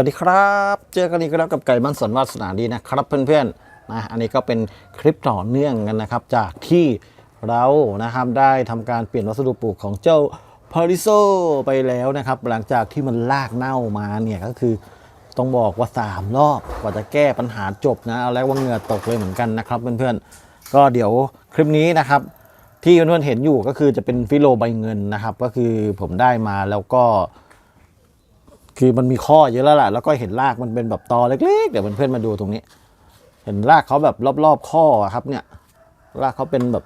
สวัสดีครับ เจอกันอีกแล้วกับไก่บ้านสวนวาสนาดีนะครับเพื่อนๆนะอันนี้ก็เป็นคลิปต่อเนื่องกันนะครับ จากที่เรานะครับได้ทำการเปลี่ยนวัสดุปลูกของเจ้าพาริโซไปแล้วนะครับ หลังจากที่มันลากเน่ามาเนี่ยก็คือต้องบอกว่า 3 รอบกว่าจะแก้ปัญหาจบนะเอาแล้วว่าเหงื่อตกเลยเหมือนกันนะครับเพื่อนๆก็เดี๋ยวคลิปนี้นะครับที่เพื่อนๆเห็นอยู่ก็คือจะเป็นฟิโลใบเงินนะครับ ก็คือผมได้มาแล้วก็ คือมันมีข้อเยอะแล้วแหละแล้วก็เห็นรากมันเป็นแบบตอเล็กๆ เดี๋ยวเพื่อนๆมาดูตรงนี้ เห็นรากเขาแบบรอบๆข้อครับเนี่ย รากเขาเป็นแบบ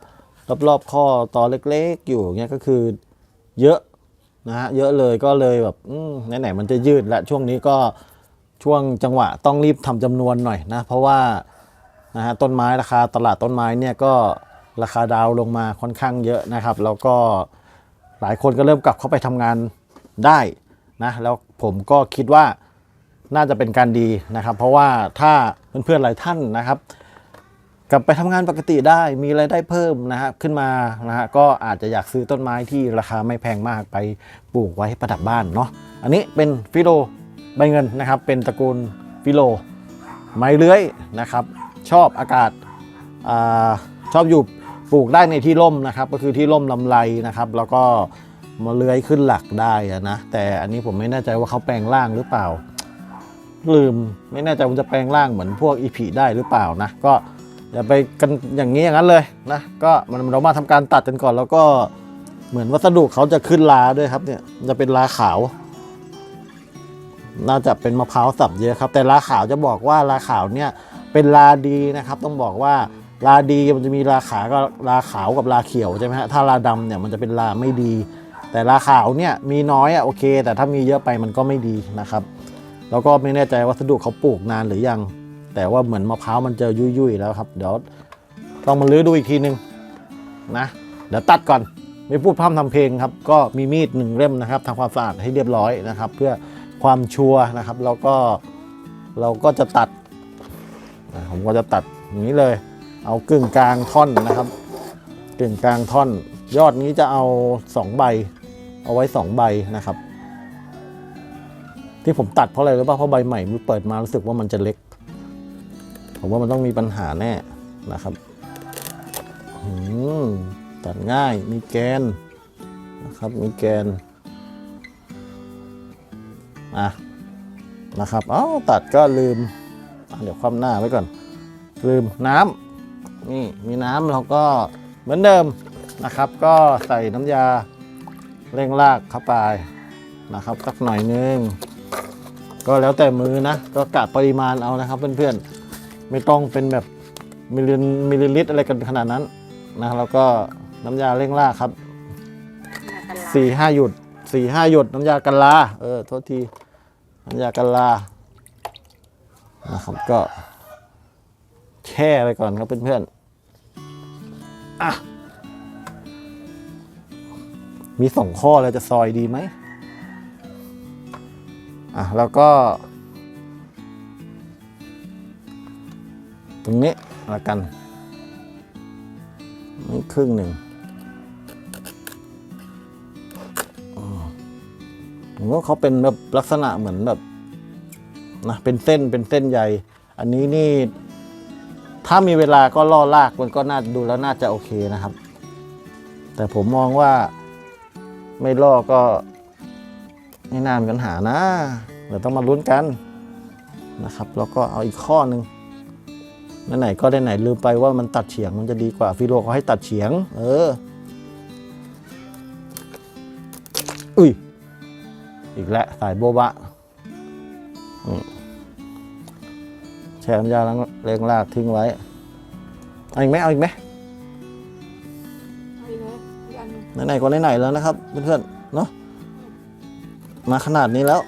รอบๆข้อตอเล็กๆ อยู่เงี้ยก็คือเยอะนะฮะเยอะเลยก็เลยแบบไหนๆมันจะยืดและช่วงนี้ก็ช่วงจังหวะต้องรีบทำจำนวนหน่อยนะ เพราะว่านะฮะต้นไม้ราคาตลาดต้นไม้เนี่ยก็ราคาดาวลงมาค่อนข้างเยอะนะครับ แล้วก็หลายคนก็เริ่มกลับเข้าไปทำงานได้ นะแล้วผมก็คิดว่าน่าจะเป็นการดีนะครับ เพราะว่าถ้าเพื่อนๆหลายท่านนะครับ กลับไปทำงานปกติได้มีรายได้เพิ่มนะฮะขึ้นมานะฮะก็อาจจะอยากซื้อต้นไม้ที่ราคาไม่แพงมากไปปลูกไว้ประดับบ้านเนาะอันนี้เป็นฟิโลใบเงินนะครับ เป็นตระกูลฟิโล ไม้เลื้อยนะครับ ชอบอากาศอาชอบอยู่ปลูกได้ในที่ร่มนะครับ ก็คือที่ร่มลำไรนะครับ แล้วก็ มาเลื้อยขึ้นหลักได้อะนะแต่อันนี้ผมไม่แน่ใจว่าเขาแปลงร่างหรือเปล่า ลืมไม่แน่ใจว่าจะแปลงร่างเหมือนพวกอีพีได้หรือเปล่านะก็อย่าไปกันอย่างนี้อย่างนั้นเลยนะก็มันเรามาทำการตัดกันก่อน แล้วก็เหมือนวัสดุเขาจะขึ้นลาด้วยครับเนี่ยจะเป็นลาขาว น่าจะเป็นมะพร้าวสับเยอะครับ แต่ลาขาวจะบอกว่าลาขาวเนี่ยเป็นลาดีนะครับ ต้องบอกว่าลาดีมันจะมีลาขาวกับลาขาวกับลาเขียวใช่ไหมฮะถ้าลาดำเนี่ยมันจะเป็นลาไม่ดี แต่ลาขาวเนี่ยมีน้อยอะโอเค แต่ถ้ามีเยอะไปมันก็ไม่ดีนะครับ แล้วก็ไม่แน่ใจวัสดุเขาปลูกนานหรือยัง แต่ว่าเหมือนมะพร้าวมันเจอยุ่ยๆแล้วครับ เดี๋ยวต้องมาลื้อดูอีกทีนึงนะเดี๋ยวตัดก่อนไม่พูดพร่ำทำเพลงครับ ก็มีมีดหนึ่งเล่มนะครับทำความสะอาดให้เรียบร้อยนะครับ เพื่อความชัวร์นะครับ แล้วก็เราก็จะตัดผมก็จะตัดอย่างนี้เลย เอากึ่งกลางท่อนนะครับกึ่งกลางท่อน ยอดนี้จะเอาสองใบ เอาไว้สองใบนะครับ ที่ผมตัดเพราะอะไรรู้ป่ะเพราะใบใหม่มันเปิดมารู้สึกว่ามันจะเล็ก ผมว่ามันต้องมีปัญหาแน่นะครับอืมตัดง่ายมีแกนนะครับมีแกนอะนะครับเอ้าตัดก็ลืมเดี๋ยวคว่ำหน้าไว้ก่อน ลืมน้ำนี่มีน้ำเราก็เหมือนเดิมนะครับ ก็ใส่น้ำยา เร่งรากเข้าไปนะครับสักหน่อยนึงก็แล้วแต่มือนะ ก็กะปริมาณเอานะครับเพื่อนๆไม่ต้องเป็นแบบมิลลิมิลลิลิตรอะไรกันขนาดนั้นนะแล้วก็น้ำยาเร่งรากครับสี่ห้าหยดสี่ห้าหยดน้ำยากันลาเออโทษทีน้ำยากันลานะครับก็แช่ไปก่อนครับเพื่อนๆอะ มีสองข้อเลยจะซอยดีไหมอะแล้วก็ ตรงนี้ละกันนี่ครึ่งหนึ่งผมว่าเขาเป็นแบบลักษณะเหมือนแบบนะเป็นเส้นเป็นเส้นใยอันนี้นี่ ถ้ามีเวลาก็ล่อลากมันก็น่าดูแล้วน่าจะโอเคนะครับ แต่ผมมองว่า ไม่ล่อก็ไม่น่ามีปัญหานะเดี๋ยวต้องมาลุ้นกันนะครับ แล้วก็เอาอีกข้อหนึ่งไหนๆก็ได้ไหนลืมไปว่ามันตัดเฉียงมันจะดีกว่าฟิโลเขาให้ตัดเฉียง เออ อุ้ย อีกแล้วสายโบบะแช่น้ำยาล้างเร่งรากทิ้งไว้ เอาอีกไหมเอาอีกไหม ไหนๆก็ไหนๆแล้วนะครับเพื่อนๆเนาะมาขนาดนี้แล้ว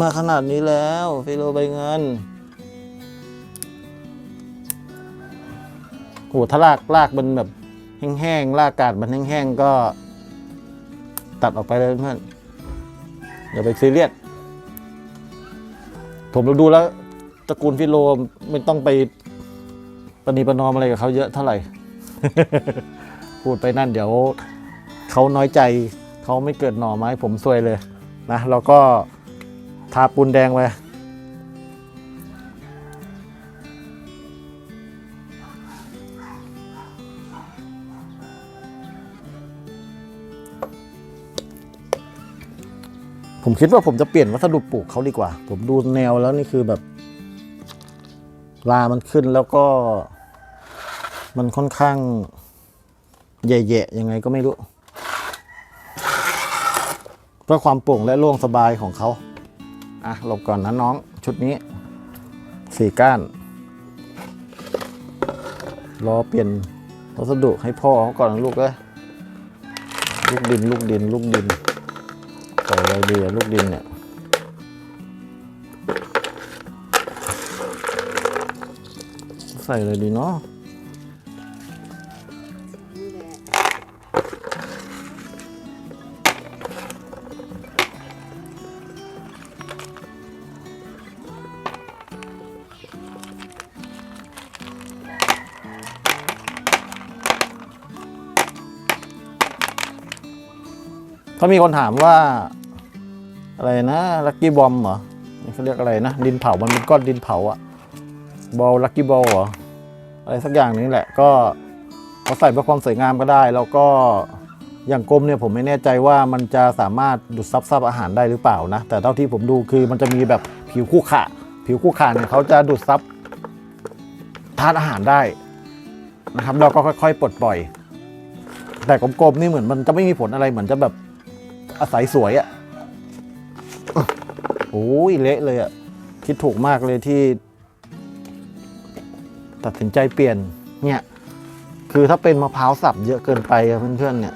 มาขนาดนี้แล้วฟิโลใบเงินโหถ้าลากลากมันแบบแห้งๆลากกาดมันแห้งๆก็ ตัดออกไปเลยเพื่อนอย่าไปซีเรียสผมดูแล้วตระกูลฟิโลไม่ต้องไปปณีประนอมอะไรกับเขาเยอะเท่าไหร่ พูดไปนั่นเดี๋ยวเขาน้อยใจเขาไม่เกิดหน่อไม้ผมซวยเลยนะแล้วก็ทาปูนแดงไปผมคิดว่าผมจะเปลี่ยนวัสดุปลูกเขาดีกว่า ผมดูแนวแล้วนี่คือแบบลามันขึ้นแล้วก็ มันค่อนข้างแย่ๆยังไงก็ไม่รู้เพื่อความโปร่งและโล่งสบายของเขาอะหลบก่อนนะน้องชุดนี้สี่ก้าน รอเปลี่ยนวัสดุให้พ่อเขาก่อนลูกเอ้ยลูกดิน ลูกดิน ลูกดินใส่อะไรดีลูกดินเนี่ยใส่เลยดีเนาะ เขามีคนถามว่า อะไรนะลักกี้บอมเหรอนี่เขาเรียกอะไรนะ ดินเผามันเป็นก้อนดินเผาอะบอลลักกี้บอลเหรออะไรสักอย่างนี้แหละ ก็เขาใส่เพื่อความสวยงามก็ได้ แล้วก็อย่างกลมเนี่ยผมไม่แน่ใจว่ามันจะสามารถดูดซับซับอาหารได้หรือเปล่านะ แต่เท่าที่ผมดูคือมันจะมีแบบผิวคู่ขะผิวคู่ขะเนี่ยเขาจะดูดซับธาตุอาหารได้นะครับ เราก็ค่อยๆปลดปล่อย แต่กลมๆนี่เหมือนมันจะไม่มีผลอะไรเหมือนจะแบบ อาศัยสวยอะ่ะโอ้ยเละเลยอะ่ะ คิดถูกมากเลยที่ ตัดสินใจเปลี่ยน เนี่ย คือถ้าเป็นมะพร้าวสับเยอะเกินไปเพื่อนๆเนี่ย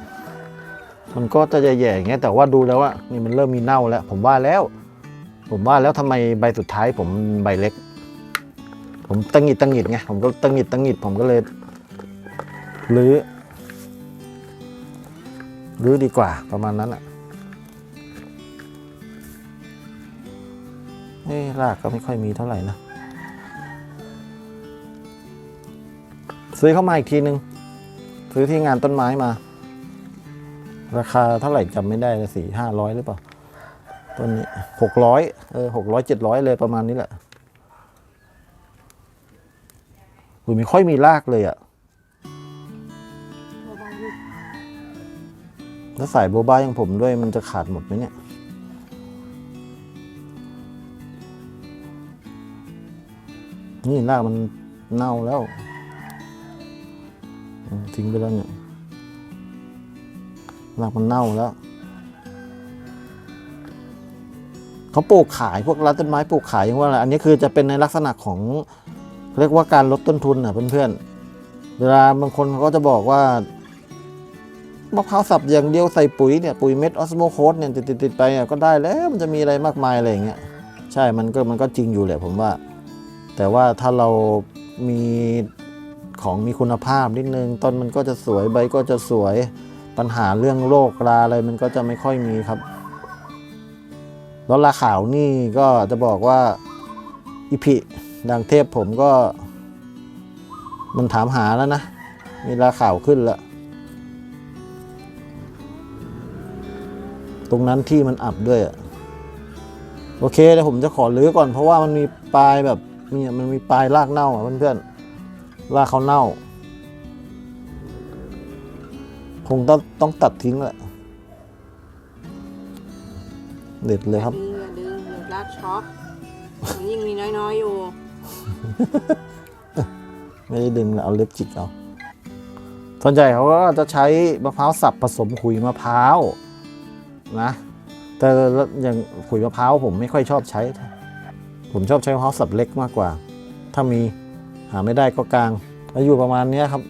มันก็จะแย่ๆอย่างเงี้ยแต่ว่าดูแล้วว่านี่มันเริ่มมีเน่าแล้ว ผมว่าแล้ว ผมว่าแล้วทำไมใบสุดท้ายผมใบเล็ก ผมตังหิดตังหิดไงผมก็ตังหิดตังหิดผมก็เลยรื้อหรือดีกว่าประมาณนั้นอะ เอ้รากก็ไม่ค่อยมีเท่าไหร่นะ ซื้อเข้ามาอีกทีนึง ซื้อที่งานต้นไม้มา ราคาเท่าไหร่จำไม่ได้นะสี่ห้าร้อยหรือเปล่าต้นนี้หกร้อยเออหกร้อยเจ็ดร้อยเลยประมาณนี้แหละอุ้ยไม่ค่อยมีรากเลยอะเบาๆลูกถ้าใส่โบบาอย่างผมด้วยมันจะขาดหมดไหมเนี่ย นี่รากมันเน่าแล้วทิ้งไปแล้วเนี่ยรากมันเน่าแล้วเขาปลูกขายพวกร้านต้นไม้ปลูกขายอย่างว่าอะไรอันนี้คือจะเป็นในลักษณะของเรียกว่าการลดต้นทุนอะเพื่อนๆเวลาบางคนเขาก็จะบอกว่ามะพร้าวสับอย่างเดียวใส่ปุ๋ยเนี่ยปุ๋ยเม็ดออสโมโคสเนี่ยติดติดๆไปอะก็ได้แล้วมันจะมีอะไรมากมายอะไรอย่างเงี้ยใช่มันก็มันก็จริงอยู่แหละผมว่า แต่ว่าถ้าเรามีของมีคุณภาพนิดนึง ต้นมันก็จะสวยใบก็จะสวยปัญหาเรื่องโรคราอะไรมันก็จะไม่ค่อยมีครับแล้วลาขาวนี่ก็จะบอกว่าอิพิดังเทพผมก็ มันถามหาแล้วนะ มีลาขาวขึ้นแล้วตรงนั้นที่มันอับด้วยอะโอเคเดี๋ยวผมจะขอรื้อก่อนเพราะว่ามันมีปลายแบบ มีมันมีปลายรากเน่าอะเพื่อนๆรากเขาเน่า คงต้องต้องตัดทิ้งแหละเด็ดเลยครับดึงอย่าดึงเดี๋ยวลากช็อกมันยิ่งมีน้อยๆอยู่ ไม่ได้ดึงเอาเล็บจิกเอาส่วนใหญ่เขาก็จะใช้มะพร้าวสับผสมขุยมะพร้าวนะ แต่อย่างขุยมะพร้าวผมไม่ค่อยชอบใช้ ผมชอบใช้มะพร้าวสับเล็กมากกว่า ถ้ามีหาไม่ได้ก็กลางแล้วอยู่ประมาณนี้ครับ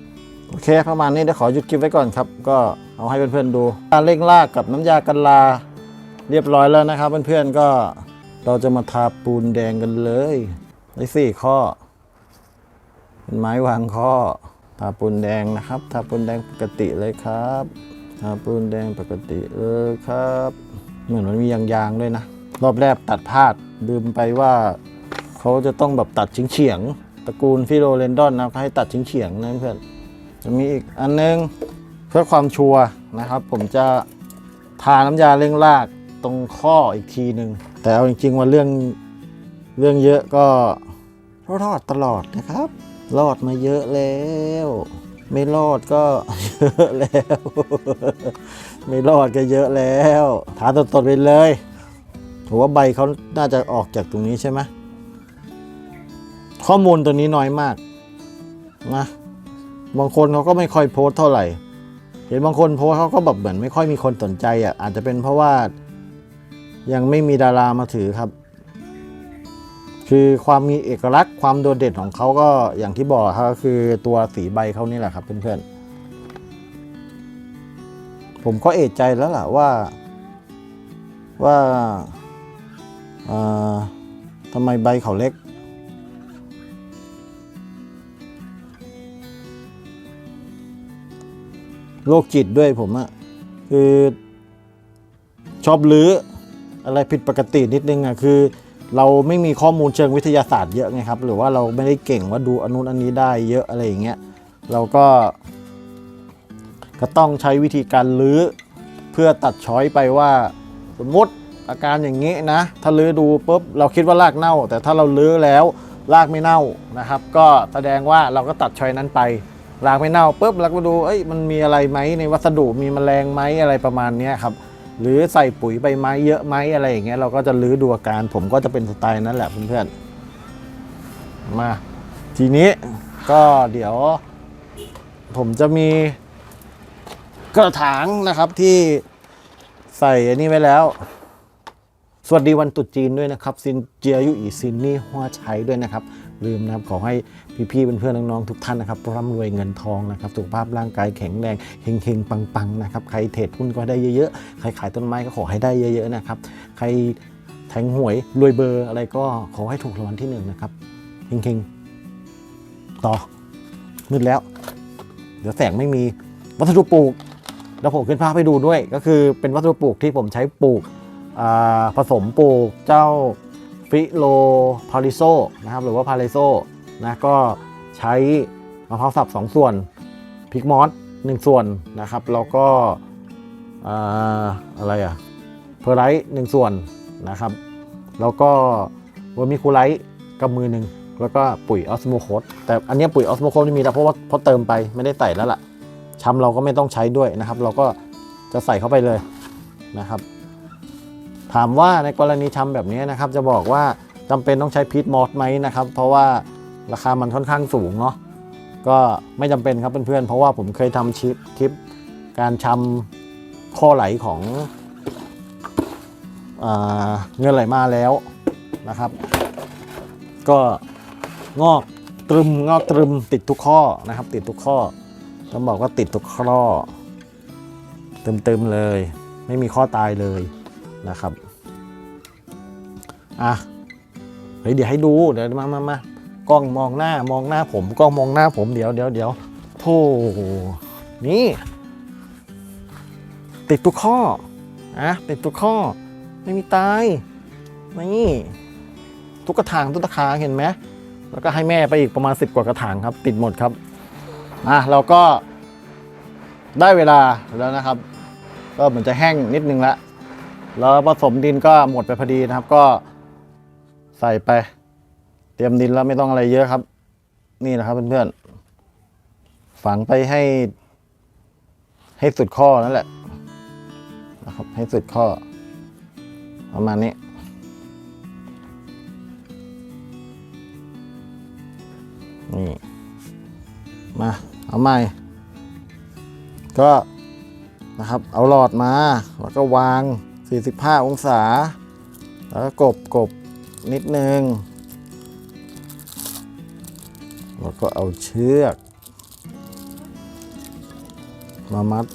โอเคประมาณนี้เดี๋ยวขอหยุดคลิปไว้ก่อนครับ ก็เอาให้เพื่อนๆดูการเร่งรากกับน้ำยากันลา เรียบร้อยแล้วนะครับ เพื่อนๆก็เราจะมาทาปูนแดงกันเลยในสี่ข้อเป็นไม้วางข้อทาปูนแดงนะครับทาปูนแดงปกติเลยครับทาปูนแดงปกติเลยครับ เหมือนมันมียางๆด้วยนะ รอบแรกตัดพลาด ลืมไปว่าเขาจะต้องแบบตัดเฉียงๆตระกูลฟิโลเรนดอนนะเขาให้ตัดเฉียงๆนะเพื่อนจะมีอีกอันนึงเพื่อความชัวร์นะครับ ผมจะทาน้ำยาเร่งรากตรงข้ออีกทีหนึ่งแต่เอาจริงๆว่าเรื่องเรื่องเยอะก็รอดตลอดนะครับ รอดมาเยอะแล้ว ไม่รอดก็เยอะแล้ว ไม่รอดก็เยอะแล้วทาสดๆไปเลย ผมว่าใบเขาน่าจะออกจากตรงนี้ใช่ไหมข้อมูลตัวนี้น้อยมากนะบางคนเขาก็ไม่ค่อยโพสเท่าไหร่ เห็นบางคนโพสเขาก็แบบเหมือนไม่ค่อยมีคนสนใจอะอาจจะเป็นเพราะว่ายังไม่มีดารามาถือครับ คือความมีเอกลักษณ์ความโดดเด่นของเขาก็อย่างที่บอกครับก็คือตัวสีใบเขานี่แหละครับเพื่อนๆผมก็เอะใจแล้วล่ะว่าว่า ทำไมใบเขาเล็ก โรคจิตด้วยผมอะคือชอบลื้ออะไรผิดปกตินิดนึงอะคือเราไม่มีข้อมูลเชิงวิทยาศาสตร์เยอะไงครับ หรือว่าเราไม่ได้เก่งว่าดูอนนุนอันนี้ได้เยอะอะไรอย่างเงี้ยเราก็ก็ต้องใช้วิธีการลื้อเพื่อตัดช้อยไปว่า สมมติ อาการอย่างนี้นะ ถ้าลื้อดูปุ๊บเราคิดว่ารากเน่า แต่ถ้าเราลื้อแล้วรากไม่เน่านะครับ ก็แสดงว่าเราก็ตัดชอยนั้นไปรากไม่เน่าปุ๊บเราก็ดูเอ้ยมันมีอะไรไหมในวัสดุมีแมลงไหมอะไรประมาณนี้ครับหรือใส่ปุ๋ยใบไม้เยอะไหมอะไรอย่างเงี้ยเราก็จะลื้อดูอาการ ผมก็จะเป็นสไตล์นั้นแหละเพื่อนๆมาทีนี้ก็เดี๋ยว ผมจะมีกระถางนะครับที่ใส่อันนี้ไว้แล้ว สวัสดีวันตรุษจีนด้วยนะครับซินเจียยุอีซินนี่หัวใช้ด้วยนะครับ ลืมนะครับขอให้พี่ๆเพื่อนๆน้องๆทุกท่านนะครับร่ำรวยเงินทองนะครับสุขภาพร่างกายแข็งแรงเฮงๆปังๆนะครับใครเทรดหุ้นก็ได้เยอะๆใครขายต้นไม้ก็ขอให้ได้เยอะๆนะครับใครแทงหวยรวยเบอร์อะไรก็ขอให้ถูกรางวัลที่หนึ่งนะครับเฮงๆต่อมืดแล้ว เดี๋ยวแสงไม่มีวัสดุปลูกแล้วผมขึ้นภาพให้ดูด้วย ก็คือเป็นวัสดุปลูกที่ผมใช้ปลูก ผสมปลูกเจ้าฟิโลพาริโซนะครับหรือว่าพาริโซนะก็ใช้มะพร้าวสับ2ส่วนพริกมอส1ส่วนนะครับแล้วก็อ่าอะไรอะเพอร์ไลท์หนึ่งส่วนนะครับ แล้วก็เวอร์มิคูไลท์กับมือหนึ่งแล้วก็ปุ๋ยออสโมโคสแต่อันนี้ปุ๋ยออสโมโคสไม่มีแล้วเพราะว่าเพราะเติมไปไม่ได้ใส่แล้วล่ะชำเราก็ไม่ต้องใช้ด้วยนะครับ เราก็จะใส่เข้าไปเลยนะครับ ถามว่าในกรณีชำแบบนี้นะครับ จะบอกว่าจำเป็นต้องใช้พีทมอสไหมนะครับ เพราะว่าราคามันค่อนข้างสูงเนาะก็ไม่จำเป็นครับเพื่อนๆ เพราะว่าผมเคยทำชิปคลิปการชำข้อไหลของอเงินไหลมาแล้วนะครับ ก็งอกตรึมงอกตรึมติดทุกข้อนะครับ ติดทุกข้อต้องบอกว่าติดทุกข้อเต็มๆเลย ไม่มีข้อตายเลยนะครับ อะเฮ้ยเดี๋ยวให้ดูเดี๋ยวมามามากล้องมองหน้ามองหน้าผมกล้องมองหน้าผมเดี๋ยวเดี๋ยวเดี๋ยวโธ่นี่ ติดทุกข้ออะติดทุกข้อ ไม่มีตายนี่ทุกกระถางทุกกระถางเห็นไหมแล้วก็ให้แม่ไปอีกประมาณ 10 กว่ากระถางครับ ติดหมดครับอะเราก็ได้เวลาแล้วนะครับ ก็เหมือนจะแห้งนิดนึงละแล้วผสมดินก็หมดไปพอดีนะครับก็ ใส่ไป เตรียมดินแล้วไม่ต้องอะไรเยอะครับ นี่นะครับเพื่อนๆฝังไปให้ ให้สุดข้อนั่นแหละนะครับให้สุดข้อ ประมาณนี้นี่มาเอาใหม่ ก็นะครับ เอาหลอดมา แล้วก็วาง 45 องศา แล้วก็กบกบ นิดนึงแล้วก็เอาเชือก มามัด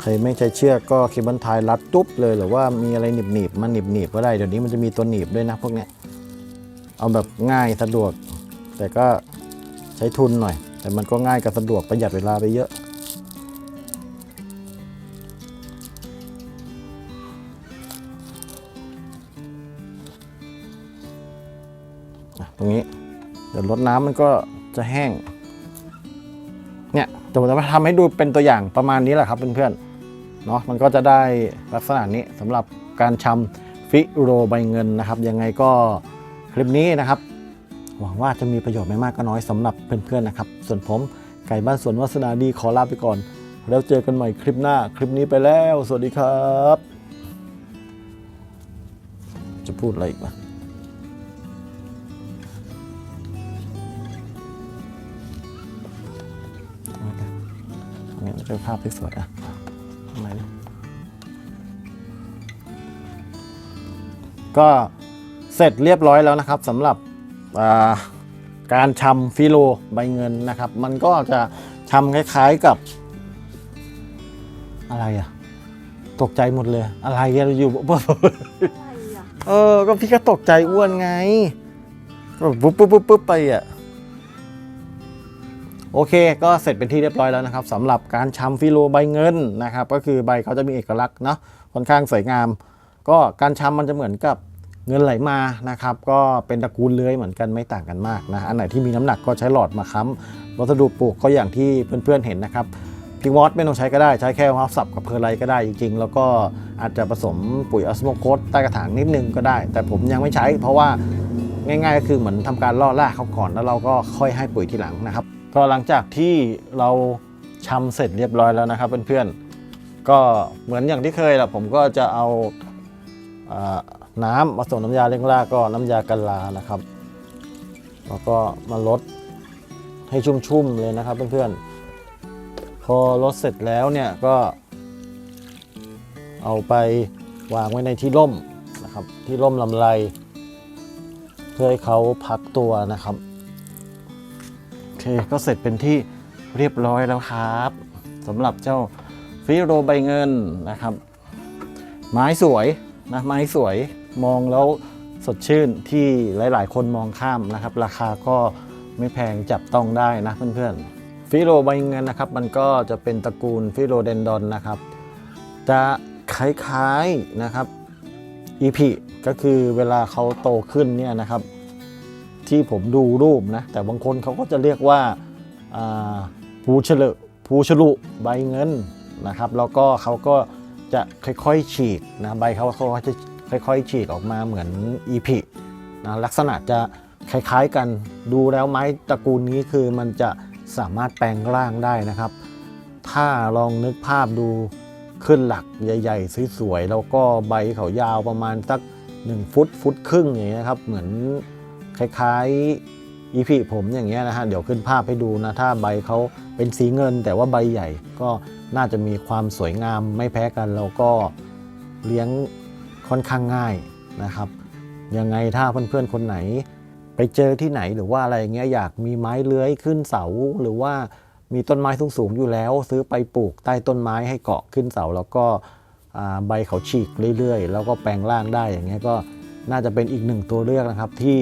ใครไม่ใช้เชือกก็เคเบิลไทยรัดตุ๊บเลยหรือว่ามีอะไรหนีบหนีบๆมันหนีบหนีบๆก็ได้เดี๋ยวนี้มันจะมีตัวหนีบด้วยนะพวกเนี้ยเอาแบบง่ายสะดวก แต่ก็ใช้ทุนหน่อย แต่มันก็ง่ายกับสะดวกประหยัดเวลาไปเยอะ เดี๋ยวลดน้ำมันก็จะแห้ง เนี่ยแต่ผมจะทำให้ดูเป็นตัวอย่างประมาณนี้แหละครับเพื่อนๆเนาะมันก็จะได้ลักษณะนี้สำหรับการชำฟิโรใบเงินนะครับ ยังไงก็คลิปนี้นะครับ หวังว่าจะมีประโยชน์ไม่มากก็น้อยสำหรับเพื่อนๆนะครับ ส่วนผมไก่บ้านสวนวัสนาดีขอลาไปก่อน แล้วเจอกันใหม่คลิปหน้าคลิปนี้ไปแล้ว สวัสดีครับ จะพูดอะไรอีกวะ เอางี้เจอภาพที่สวยอะทำไมก็เสร็จเรียบร้อยแล้วนะครับสำหรับาการชำฟิโลใบเงินนะครับ มันก็จะชำคล้ายๆกับ อะไรอะ ตกใจหมดเลย อะไรอะอยู่เออ ก็พี่ก็ตกใจอ้วนไงก็ปุ๊บปุ๊บปุ๊บปุ๊บไปอะ โอเค ก็เสร็จเป็นที่เรียบร้อยแล้วนะครับสำหรับการชำฟิโลใบเงินนะครับ ก็คือใบเขาจะมีเอกลักษณ์เนาะค่อนข้างสวยงาม ก็การชำมันจะเหมือนกับเงินไหลมานะครับ ก็เป็นตระกูลเลื้อยเหมือนกันไม่ต่างกันมากนะอันไหนที่มีน้ำหนักก็ใช้หลอดมาค้ำวัสดุปลูกก็อย่างที่เพื่อนๆเห็นนะครับพิงวอตไม่ต้องใช้ก็ได้ใช้แค่มะพร้าวสับกับเพอร์ไลก็ได้จริงๆ แล้วก็อาจจะผสมปุ๋ยออสโมโคสใต้กระถางนิดนึงก็ได้ แต่ผมยังไม่ใช้เพราะว่าง่ายๆก็คือเหมือนทำการล่อราเขาก่อนแล้วเราก็ค่อยให้ปุ๋ยทีหลังนะครับ ก็หลังจากที่เราชำเสร็จเรียบร้อยแล้วนะครับเพื่อนๆ ก็เหมือนอย่างที่เคยแหละผมก็จะเอาอ่าน้ำผสมน้ำยาเร่งรากก็น้ำยากันลานะครับ แล้วก็มาลดให้ชุ่มๆเลยนะครับเพื่อนๆ พอรดเสร็จแล้วเนี่ยก็ เอาไปวางไว้ในที่ร่มนะครับ ที่ร่มลำไร เพื่อให้เขาพักตัวนะครับ เคก็เสร็จเป็นที่เรียบร้อยแล้วครับสำหรับเจ้าฟิโรใบเงินนะครับ ไม้สวยนะไม้สวยมองแล้วสดชื่นที่หลาย ๆ คนมองข้ามนะครับ ราคาก็ไม่แพงจับต้องได้นะเพื่อนๆฟิโรใบเงินนะครับ มันก็จะเป็นตระกูลฟิโรเดนดอนนะครับ จะคล้ายๆนะครับอีพีก็คือเวลาเขาโตขึ้นเนี่ยนะครับ ที่ผมดูรูปนะ แต่บางคนเขาก็จะเรียกว่าภูเฉลภูฉลุใบเงินนะครับ แล้วก็เขาก็จะค่อยๆฉีกนะใบเขาเขาจะค่อยๆ ฉีกออกมาเหมือนอีพีนะลักษณะจะคล้ายๆกันดูแล้วไม้ตระกูลนี้คือมันจะสามารถแปลงร่างได้นะครับ ถ้าลองนึกภาพดูขึ้นหลักใหญ่ ๆ สวยๆ แล้วก็ใบเขายาวประมาณสัก 1 ฟุตฟุตครึ่งอย่างเงี้ยครับ เหมือน คล้ายๆอีพีผมอย่างเงี้ยนะฮะเดี๋ยวขึ้นภาพให้ดูนะถ้าใบเขาเป็นสีเงิน แต่ว่าใบใหญ่ก็น่าจะมีความสวยงามไม่แพ้กันแล้วก็เลี้ยงค่อนข้างง่ายนะครับยังไงถ้าเพื่อนๆคนไหน ไปเจอที่ไหนหรือว่าอะไรอย่างเงี้ยอยากมีไม้เลื้อยขึ้นเสาหรือว่ามีต้นไม้สูงๆอยู่แล้ว ซื้อไปปลูกใต้ต้นไม้ให้เกาะขึ้นเสา แล้วก็ใบเขาฉีกเรื่อยๆ แล้วก็แปลงร่างได้อย่างเงี้ยก็น่าจะเป็นอีกหนึ่งตัวเลือกนะครับที่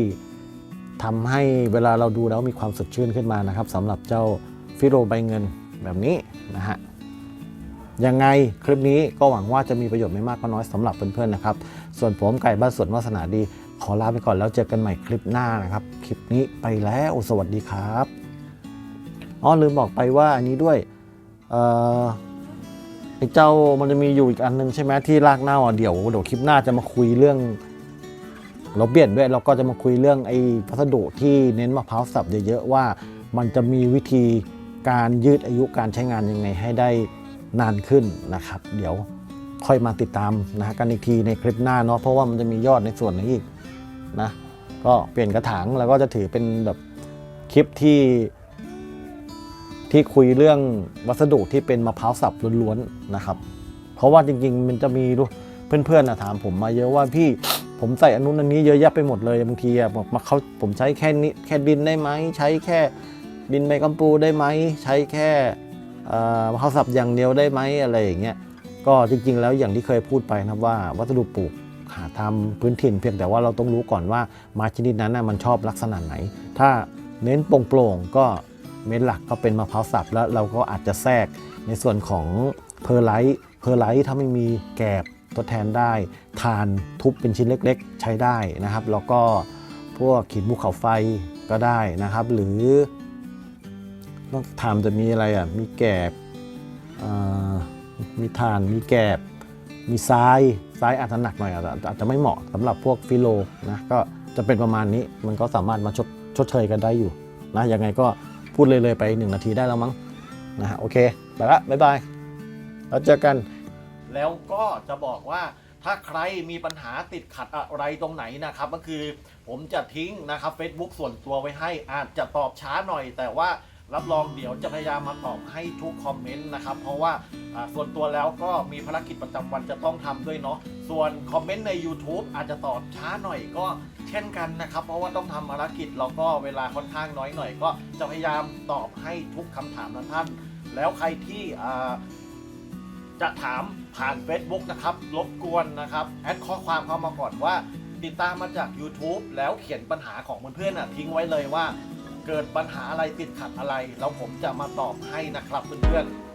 ทำให้เวลาเราดูแล้วมีความสดชื่นขึ้นมานะครับสำหรับเจ้าฟิโรใบเงินแบบนี้นะฮะยังไงคลิปนี้ก็หวังว่าจะมีประโยชน์ไม่มากก็น้อยสำหรับเพื่อนๆนะครับ ส่วนผมไก่บ้านสวนวาสนาดี ขอลาไปก่อนแล้วเจอกันใหม่คลิปหน้านะครับ คลิปนี้ไปแล้วสวัสดีครับอ๋อลืมบอกไปว่าอันนี้ด้วยเอ่อไอ้เจ้ามันจะมีอยู่อีกอันหนึงใช่ไหมที่รากเน่าเดี๋ยวเดี๋ยวคลิปหน้าจะมาคุยเรื่อง เราเปลี่ยนด้วยเราก็จะมาคุยเรื่องไอ้พัสดุที่เน้นมะพร้าวสับเยอะๆว่า มันจะมีวิธีการยืดอายุการใช้งานยังไงให้ได้นานขึ้นนะครับ เดี๋ยวค่อยมาติดตามนะกันอีกทีในคลิปหน้าเนาะเพราะว่ามันจะมียอดในส่วนนี้อีกนะก็เปลี่ยนกระถางแล้วก็จะถือเป็นแบบคลิปที่ที่คุยเรื่องวัสดุที่เป็นมะพร้าวสับล้วนๆนะครับ เพราะว่าจริงๆ มันจะมีเพื่อนๆนะถามผมมาเยอะว่าพี่ ผมใส่อนนุนอันนี้เยอะแยะไปหมดเลยบางทีอะบอกมาเขาผมใช้แค่นี้แค่ดินได้ไหมใช้แค่ดินใบกัมปูได้ไหมใช้แค่มะพร้าวสับอย่างเดียวได้ไหมอะไรอย่างเงี้ยก็จริงๆ แล้วอย่างที่เคยพูดไปนะว่าวัสดุปลูกหาทำพื้นถิ่นเพียงแต่ว่าเราต้องรู้ก่อนว่าม้ชนิดนั้นนะมันชอบลักษณะไหน ถ้าเน้นโปร่งๆก็เม็ดหลักก็เป็นมะพร้าวสับแล้วเราก็อาจจะแทรกในส่วนของเพอร์ไลท์เพอร์ไลท์ถ้าไม่มีแกบ ทดแทนได้ทานทุบเป็นชิ้นเล็กๆ ใช้ได้นะครับ แล้วก็พวกขีดภูเขาไฟก็ได้นะครับ หรือต้องทำจะมีอะไรอะมีแกบมีฐานมีแกบ มีทรายทรายอาจจะหนักหน่อยอาจจะไม่เหมาะสำหรับพวกฟิโลนะก็จะเป็นประมาณนี้มันก็สามารถมาชดชดเชยกันได้อยู่นะยังไงก็พูดเลยเลยๆไป 1 นาทีได้แล้วมั้งนะฮะโอเค ไปละบ๊ายบายแล้วเจอกัน แล้วก็จะบอกว่าถ้าใครมีปัญหาติดขัดอะไรตรงไหนนะครับก็คือผมจะทิ้งนะครับ Facebook ส่วนตัวไว้ให้อาจจะตอบช้าหน่อย แต่ว่ารับรองเดี๋ยวจะพยายามมาตอบให้ทุกคอมเมนต์นะครับ เพราะว่าส่วนตัวแล้วก็มีภารกิจประจำวันจะต้องทำด้วยเนาะส่วนคอมเมนต์ใน YouTube อาจจะตอบช้าหน่อยก็เช่นกันนะครับ เพราะว่าต้องทำภารกิจแล้วก็เวลาค่อนข้างน้อยหน่อย ก็จะพยายามตอบให้ทุกคำถามนะท่าน แล้วใครที่ จะถามผ่าน Facebook นะครับรบกวนนะครับแอดข้อความเข้ามาก่อนว่า ติดตามมาจาก YouTube แล้วเขียนปัญหาของเพื่อนๆนะทิ้งไว้เลยว่า เกิดปัญหาอะไรติดขัดอะไร แล้วผมจะมาตอบให้นะครับเพื่อนๆ